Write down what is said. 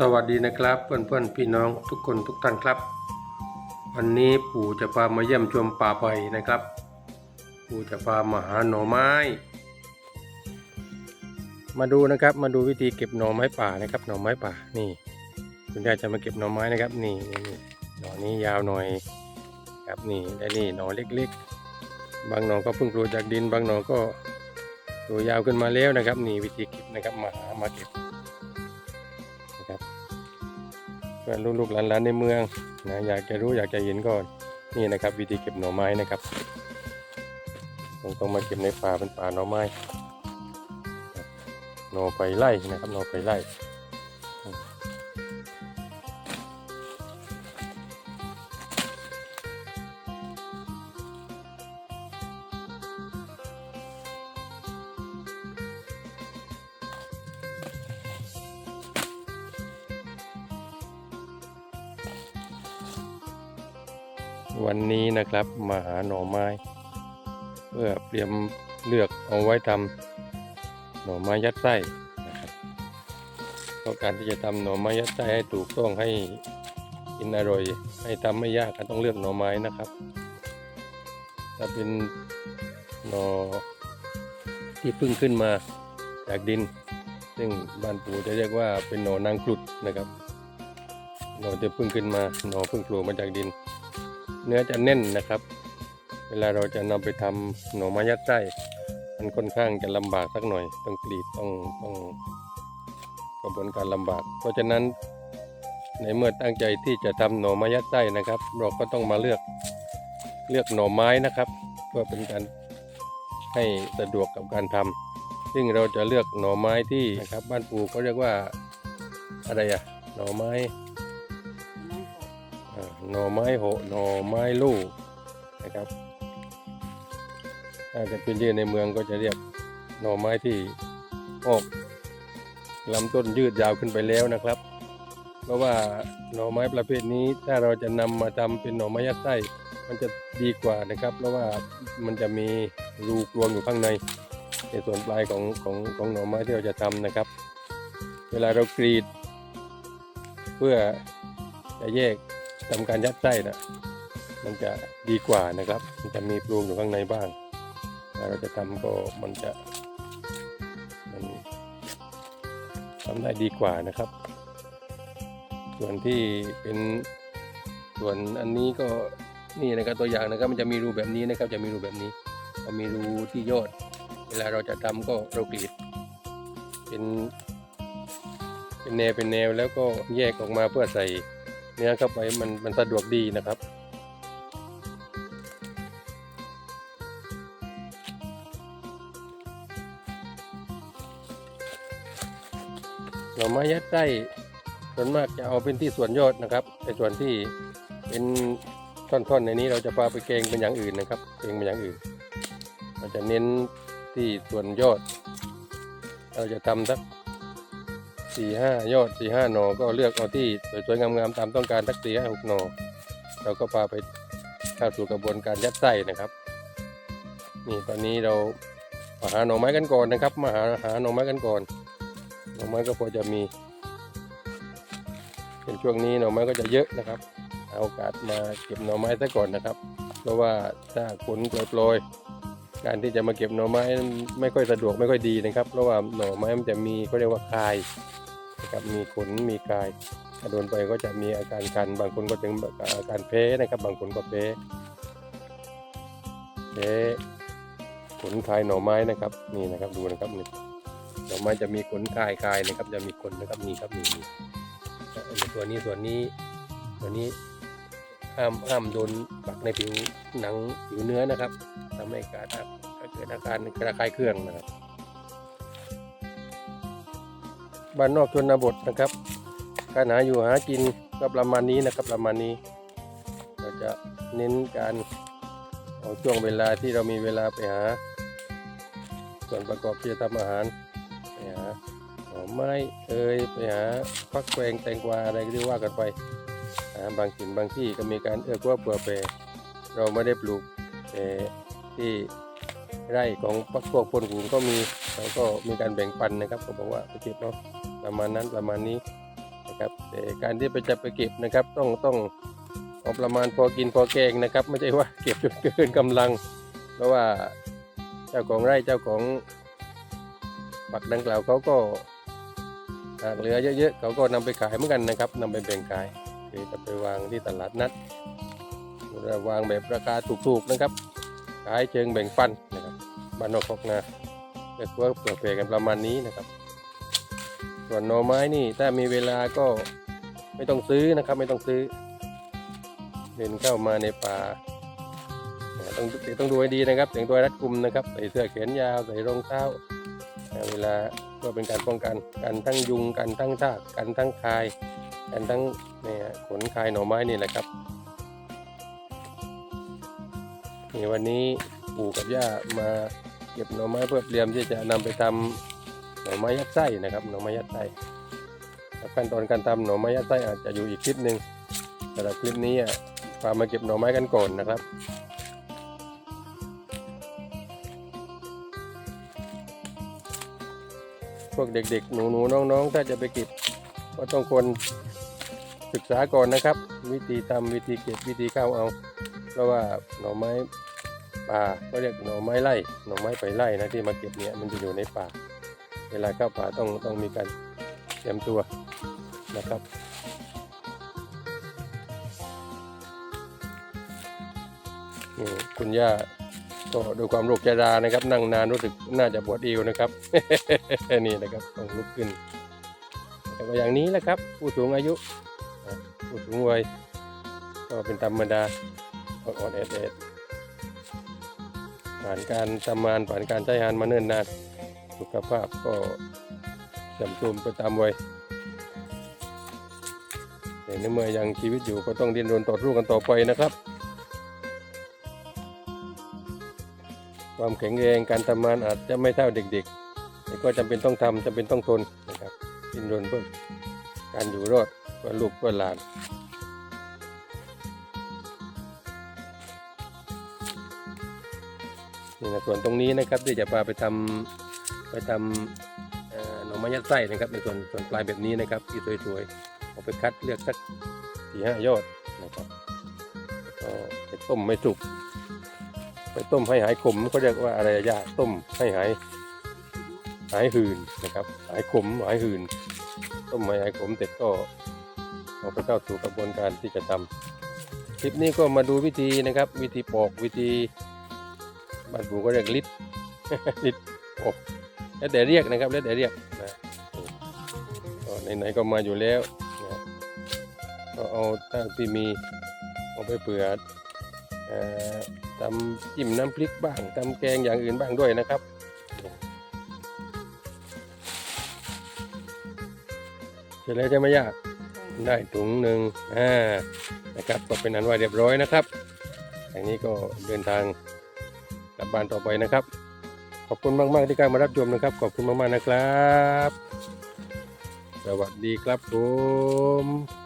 สวัสดีนะครับเพื่อนๆพี่น้องทุกคนทุกท่านครับ วันนี้ปู่จะพามาเยี่ยมชมป่าไผ่นะครับ ปู่จะพามาหาหน่อไม้ มาดูนะครับมาดูวิธีเก็บหน่อไม้ป่านะครับหน่อไม้ป่านี่ คุณยายจะมาเก็บหน่อไม้นะครับ นี่นี่นี่หน่อนี้ยาวหน่อยครับนี่และนี่หน่อเล็กๆ บางหน่อก็เพิ่งปลูกจากดิน บางหน่อก็ตัวยาวขึ้นมาแล้วนะครับ นี่วิธีเก็บนะครับมาหามาเก็บ นะครับเพื่อนลูกๆหลานๆในเมืองนะอยากจะรู้อยากจะเห็นก่อนนี่นะครับ วิธีเก็บหน่อไม้นะครับต้องต้องมาเก็บในป่าเป็นป่าหน่อไม้หน่อไปไล่นะครับหน่อไปไล่ วันนี้นะครับมาหาหน่อไม้ เพื่อเตรียมเลือกเอาไว้ทำหน่อไม้ยัดไส้นะครับเพราะการที่จะทำหน่อไม้ยัดไส้ให้ถูกต้องให้กินอร่อย ให้ทำไม่ยากก็ต้องเลือกหน่อไม้นะครับ ถ้าเป็นหน่อที่เพิ่งขึ้นมาจากดิน ซึ่งบ้านปู่จะเรียกว่าเป็นหน่อนางกรุดนะครับหน่อที่เพิ่งขึ้นมาหน่อเพิ่งโผล่มาจากดิน เนื้อจะแน่นนะครับ เวลาเราจะนำไปทำหน่อไม้ยัดไส้มันค่อนข้างจะลำบากสักหน่อย ต้องกรีดต้องต้องกระบวนการลำบาก เพราะฉะนั้นในเมื่อตั้งใจที่จะทำหน่อไม้ยัดไส้นะครับ เราก็ต้องมาเลือกเลือกหน่อไม้นะครับ เพื่อเป็นการให้สะดวกกับการทำซึ่งเราจะเลือกหน่อไม้ที่นะครับ บ้านปู่เขาเรียกว่าอะไรอะหน่อไม้ หน่อไม้โหหน่อไม้ลูกนะครับ ถ้าจะเป็นที่ในเมืองก็จะเรียกหน่อไม้ที่ออกลำต้นยืดยาวขึ้นไปแล้วนะครับ เพราะว่าหน่อไม้ประเภทนี้ถ้าเราจะนำมาทำเป็นหน่อไม้ยัดไส้มันจะดีกว่านะครับ เพราะว่ามันจะมีรูกลวงอยู่ข้างในในส่วนปลายของของของหน่อไม้ที่เราจะทำนะครับ เวลาเรากรีด เพื่อจะแยก ทำการยัดไส้นะมันจะดีกว่านะครับ มันจะมีปรุงอยู่ข้างในบ้างถ้าเราจะทำก็มันจะมันทำได้ดีกว่านะครับ ส่วนที่เป็นส่วนอันนี้ก็นี่นะครับตัวอย่างนะครับ มันจะมีรูแบบนี้นะครับ จะมีรูแบบนี้จะมีรูที่ยอด เวลาเราจะทำก็เรากรีด เป็น เป็นแนวเป็นแนวแล้วก็แยกออกมาเพื่อใส่ เนื้อเข้าไปมันมันสะดวกดีนะครับ หน่อไม้ยัดไส้ส่วนมากจะเอาเป็นที่ส่วนยอดนะครับในส่วนที่เป็นท่อนๆในนี้เราจะพาไปแกงเป็นอย่างอื่นนะครับแกงเป็นอย่างอื่น เราจะเน้นที่ส่วนยอด เราจะทำสัก สี่ห้ายอดสี่ห้าหนอก็เลือกเอาที่สวยๆงามๆตามต้องการสักสี่ห้าหกหนอเราก็พาไปเข้าสู่กระบวนการยัดไส้นะครับ นี่ตอนนี้เรามาหาหน่อไม้กันก่อนนะครับ มาหาหาหน่อไม้กันก่อน หน่อไม้ก็พอจะมี เป็นช่วงนี้หน่อไม้ก็จะเยอะนะครับเอาโอกาสมาเก็บหน่อไม้ซะก่อนนะครับ เพราะว่าถ้าฝนโปรยๆการที่จะมาเก็บหน่อไม้ไม่ค่อยสะดวกไม่ค่อยดีนะครับ เพราะว่าหน่อไม้มันจะมีเขาเรียกว่าคาย นะครับมีขนมีกายโดนไปก็จะมีอาการคัน บางคนก็ถึงอาการแพ้นะครับ บางคนก็แพ้แพ้ขนคายหน่อไม้นะครับนี่นะครับดูนะครับนี่หน่อไม้จะมีขนคายคายนะครับ จะมีขนนะครับนี่ครับนี่นี่ตัวนี้ส่วนนี้ตัวนี้ห้ามห้ามโดนปักในผิวหนังผิวเนื้อนะครับทำให้เกิดเกิดอาการกระคายเครื่องนะครับ บ้านนอกชนบทนะครับ การหาอยู่หากินก็ประมาณนี้นะครับประมาณนี้ เราจะเน้นการเอาช่วงเวลาที่เรามีเวลาไปหา ส่วนประกอบที่จะทำอาหารไปหาหน่อไม้เอ่ยไปหาฟักแกงแตงกวาอะไรก็ที่ว่ากันไปบางถิ่นบางที่ก็มีการเอื้อเฟื้อเผื่อแผ่เราไม่ได้ปลูกแต่ที่ไร่ของพวกพวกลกรุงก็มีเราก็มีการแบ่งปันนะครับก็บอกว่าไปเก็บเนาะ ประมาณนั้นประมาณนี้นะครับแต่การที่ไปจะไปเก็บนะครับ ต้องต้องเอประมาณพอกินพอแกงนะครับ ไม่ใช่ว่าเก็บจนเกินกำลัง เพราะว่าเจ้าของไร่เจ้าของปักดังกล่าวเขาก็หากเหลือเยอะๆเขาก็นำไปขายเหมือนกันนะครับนำไปแบ่งขายคือจะไปวางที่ตลาดนัดวางแบบราคาถูกๆนะครับ ขายเชิงแบ่งปันนะครับบ้านนอกคอกนาเพื่อเผื่อแผ่กันประมาณนี้นะครับ ส่วนหน่อไม้นี่ถ้ามีเวลาก็ไม่ต้องซื้อนะครับ ไม่ต้องซื้อ เดินเข้ามาในป่าต้องต้องดูให้ดีนะครับแต่งตัวรัดกุมนะครับใส่เสื้อแขนยาวใส่รองเท้าเวลาก็เป็นการป้องกันกันทั้งยุงกันทั้งทากกันทั้งคายกันทั้งเนี่ยขนคายหน่อไม้นี่แหละครับนี่วันนี้ปู่กับย่ามาเก็บหน่อไม้เพื่อเตรียมที่จะนำไปทำ หน่อไม้ยัดไส้นะครับหน่อไม้ยัดไส้ขั้นตอนการทำหน่อไม้ยัดไส้อาจจะอยู่อีกคลิปหนึ่งสำหรับคลิปนี้อะพามาเก็บหน่อไม้กันก่อนนะครับพวกเด็กๆ หนูๆ น้องๆ ถ้าจะไปเก็บก็ต้องควรศึกษาก่อนนะครับ วิธีทำวิธีเก็บวิธีเข้าเอา เพราะว่าหน่อไม้ป่าก็เรียกหน่อไม้ไร่หน่อไม้ไปไร่นะที่มาเก็บเนี่ยมันจะอยู่ในป่า เวลาเข้าป่าต้องต้องมีการเตรียมตัวนะครับนี่คุณย่าก็ด้วยความโรคชรานะครับ นั่งนานรู้สึกน่าจะปวดเอวนะครับ นี่นะครับต้องลุกขึ้นแต่ก็อย่างนี้แหละครับ ผู้สูงอายุผู้สูงวัยก็เป็นธรรมดาอ่อนแอดผ่านการทำงานผ่านการใช้งานมาเนิ่นนาน สุขภาพก็จำตุมไปตามวัยแต่ในเมื่อยังชีวิตอยู่ก็ต้องดิ้นรนต่อสู้กันต่อไปนะครับ ความแข็งแรงการทำงานอาจจะไม่เท่าเด็กๆแต่ก็จำเป็นต้องทำจำเป็นต้องทนนะครับดิ้นรนเพื่อการอยู่รอดเพื่อลูกเพื่อหลานนี่นะส่วนตรงนี้นะครับที่จะพาไปทำ ไปทำหน่อไม้ยัดไส้นะครับในส่วนส่วนปลายแบบนี้นะครับที่สวยๆเอาไปคัดเลือกสักสี่ห้ายอดนะครับก็จะต้มไม่สุกไปต้มให้หายขมเขาเรียกว่าอะไรอะยาต้มให้หายหายหืนนะครับหายขมหายหืนต้มให้หายขมเสร็จก็เอาไปเข้าสู่กระบวนการที่จะทำคลิปนี้ก็มาดูวิธีนะครับ วิธีปอกวิธีบ้านปู่ก็เรียกลิดลิดปอก แล้วแต่เรียกนะครับ แล้วแต่เรียกนะก็ไหนๆก็มาอยู่แล้วนะก็เอาตั้งที่มีเอาไปเปือ่อทำจิ้มน้ำพริกบ้างทำแกงอย่างอื่นบ้างด้วยนะครับเสร็จแล้วใช่ไหมย่าได้ถุงหนึ่งอ่านะครับก็เป็นอันว่าเรียบร้อยนะครับอย่างนี้ก็เดินทางกลับบ้านต่อไปนะครับ ขอบคุณมากๆที่การมารับชมนะครับ ขอบคุณมากๆนะครับ สวัสดีครับผม